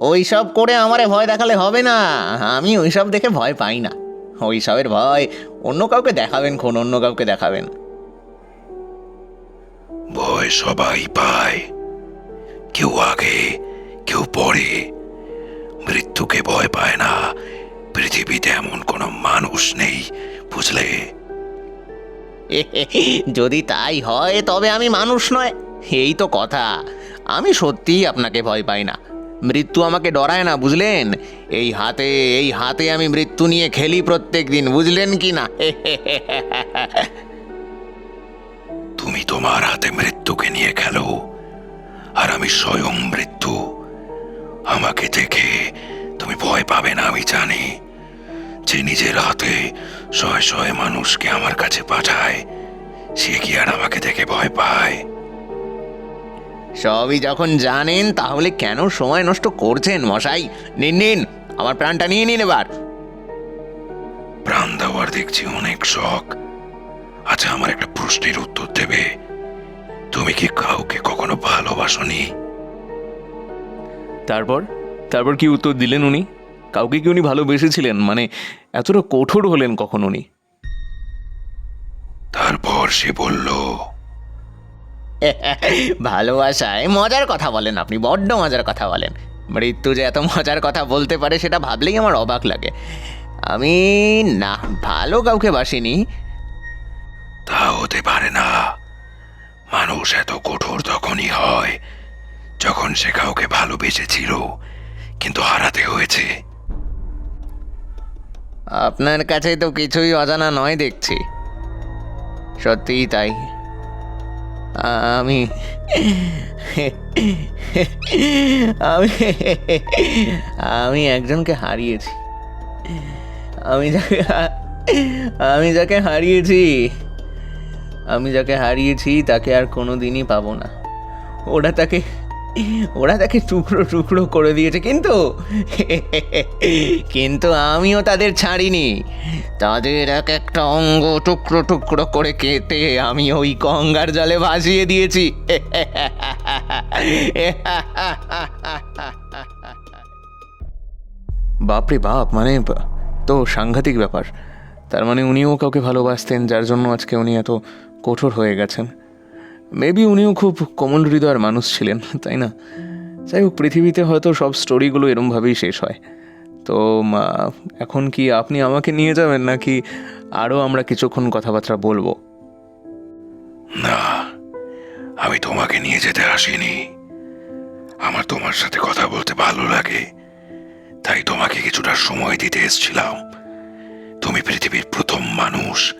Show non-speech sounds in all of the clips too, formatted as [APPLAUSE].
ওইসব করে আমারে ভয় দেখালে হবে না। আমি ওইসব দেখে ভয় পাই না। ওইসবের ভয় অন্য কাউকে দেখাবেন কোন অন্য কাউকে দেখাবেন। ভয় সবাই পায়। কেউ আগে কেউ পরে। মৃত্যুকে ভয় পায় না। পৃথিবীতে এমন কোনো মানুষ নেই বুঝলে? [LAUGHS] যদি তাই হয় তবে আমি মানুষ নয়। এই তো কথা। আমি সত্যিই আপনাকে ভয় পাই না। মৃত্যু আমাকে ডরায় না, বুঝলেন? এই হাতে এই হাতে আমি মৃত্যু নিয়ে খেলি প্রত্যেক দিন, বুঝলেন কি না? [LAUGHS] তুমি তোমার হাতে মৃত্যুকে নিয়ে খেলো, আর আমি স্বয়ং মৃত্যু। আমাকে দেখে তুমি ভয় পাবে না, আমি জানি। যে নিজের হাতে শয়ে শয়ে মানুষকে আমার কাছে পাঠায়, সে কি আর আমাকে দেখে ভয় পায়? সবই যখন জানেন তাহলে কেন সময় নষ্ট করছেন মশাই? নিন নিন আমার প্রাণটা নিয়ে নিন এবার। প্রাণ দেওয়ার দেখছি অনেক শখ। আচ্ছা আমার একটা প্রশ্নের উত্তর দেবে। তুমি কি কাউকে কখনো ভালোবাসনি? তারপর? তারপর কি উত্তর দিলেন উনি? কাউকে কি উনি ভালোবেসেছিলেন? মানে এতটা কঠোর হলেন কখন উনি? তারপর সে বলল ভালোবাসায় মজার কথা বলেন আপনি বড্ড মজার কথা বলেন। মৃত্যু যে এত মজার কথা বলতে পারে সেটা ভাবলেই আমার অবাক লাগে। আমি না ভালো কাউকে বাসিনি। তা হতে পারে না। মানুষ এত কঠোর তখনই হয় যখন সে কাউকে ভালোবেসেছিল কিন্তু হারাতে হয়েছে। আপনার কাছে তো কিছুই অজানা নয় দেখছি। সত্যিই তাই। আমি আমি আমি একজনকে হারিয়েছি। আমি যাকে আমি যাকে হারিয়েছি। আমি যাকে হারিয়েছি তাকে আর কোনো দিনই পাবো না। ওরা তাকে ওরা তাকে টুকরো টুকরো করে দিয়েছে, কিন্তু কিন্তু আমিও তাদের ছাড়িনি। তাদের এক একটা অঙ্গ টুকরো টুকরো করে কেটে আমি ওই গঙ্গার জলে ভাসিয়ে দিয়েছি। বাপরে বাপ মানে তো সাংঘাতিক ব্যাপার। তার মানে উনিও কাউকে ভালোবাসতেন, যার জন্য আজকে উনি এত কঠোর হয়ে গেছেন। মেবি উনিও খুব কোমল হৃদয়ের মানুষ ছিলেন, তাই না? যাই হোক, পৃথিবীতে হয়তো সব স্টোরিগুলো এরমভাবেই শেষ হয়। তো এখন কি আপনি আমাকে নিয়ে যাবেন, নাকি আরও আমরা কিছুক্ষণ কথাবার্তা বলব? না, আমি তোমাকে নিয়ে যেতে আসিনি। আমার তোমার সাথে কথা বলতে ভালো লাগে। তাই তোমাকে কিছুটা সময় দিতে এসেছিলাম। তুমি পৃথিবীর প্রথম মানুষ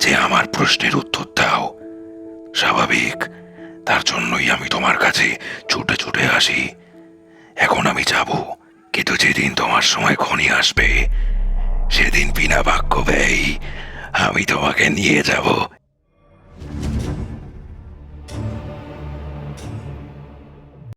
যে আমার প্রশ্নের উত্তর দাও। স্বাভাবিক। তার জন্যই আমি তোমার কাছে ছুটে ছুটে আসি। এখন আমি যাব, কিন্তু যেদিন তোমার সময় খনি আসবে, সেদিন বিনা বাক্য ব্যয় আমি তোমাকে নিয়ে যাব।